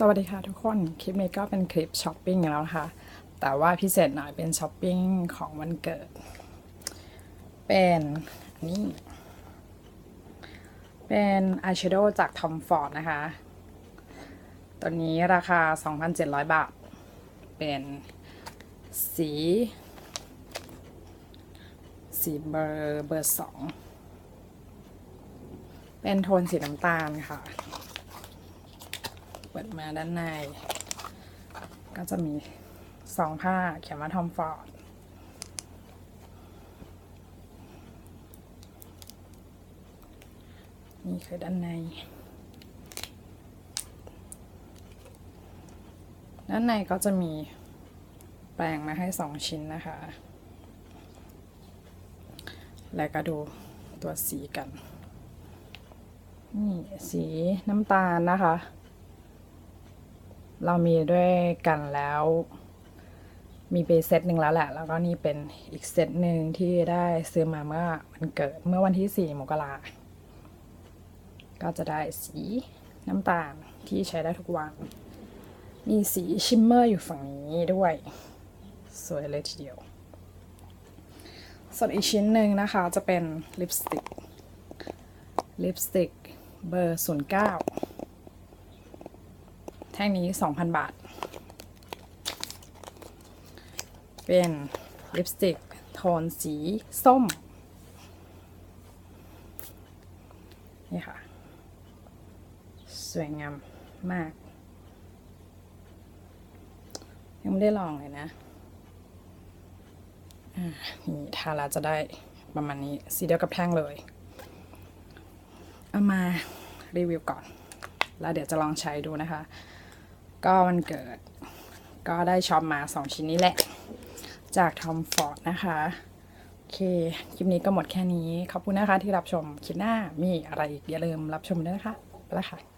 สวัสดีค่ะทุกคน คลิปนี้ก็เป็นคลิปช้อปปิ้งแล้วนะคะ แต่ว่าพิเศษหน่อยเป็นช้อปปิ้งของวันเกิด เป็นนี่ เป็นอายแชโดว์จาก Tom Ford นะคะ ตัวนี้ราคา 2,700 บาท เป็นสี สีเบอร์เบอร์สอง เป็นโทนสีน้ำตาลค่ะ ปิดมาด้านใน ก็จะมีสองผ้าเขียนว่าทอมฟอร์ดนี่คือด้านใน ด้านในก็จะมีแปรงมาให้สองชิ้นนะคะ แล้วก็ดูตัวสีกัน นี่สีน้ำตาลนะคะ เรามีด้วยกันแล้ว มีไปเซตหนึ่งแล้วแหละ แล้วก็นี่เป็นอีกเซตหนึ่งที่ได้ซื้อมาเมื่อวันเกิดเมื่อวันที่สี่มกราก็จะได้สีน้ำตาลที่ใช้ได้ทุกวัน มีสีชิมเมอร์อยู่ฝั่งนี้ด้วย สวยเลยทีเดียว ส่วนอีกชิ้นหนึ่งนะคะจะเป็นลิปสติก ลิปสติกเบอร์ 09 แท่งนี้2,000บาท เป็นลิปสติกโทนสีส้ม นี่ค่ะ สวยงามมาก ยังไม่ได้ลองเลยนะนี่ทาแล้วจะได้ประมาณนี้ สีเดียวกับแท่งเลย เอามารีวิวก่อน แล้วเดี๋ยวจะลองใช้ดูนะคะ ก็วันเกิด ก็ได้ช็อปมา 2 ชิ้นนี้แหละ จากทอมฟอร์ดนะคะ โอเค คลิปนี้ก็หมดแค่นี้ ขอบคุณนะคะที่รับชม คลิปหน้ามีอะไรอีกอย่าลืมรับชมด้วยนะคะ ไปแล้วค่ะ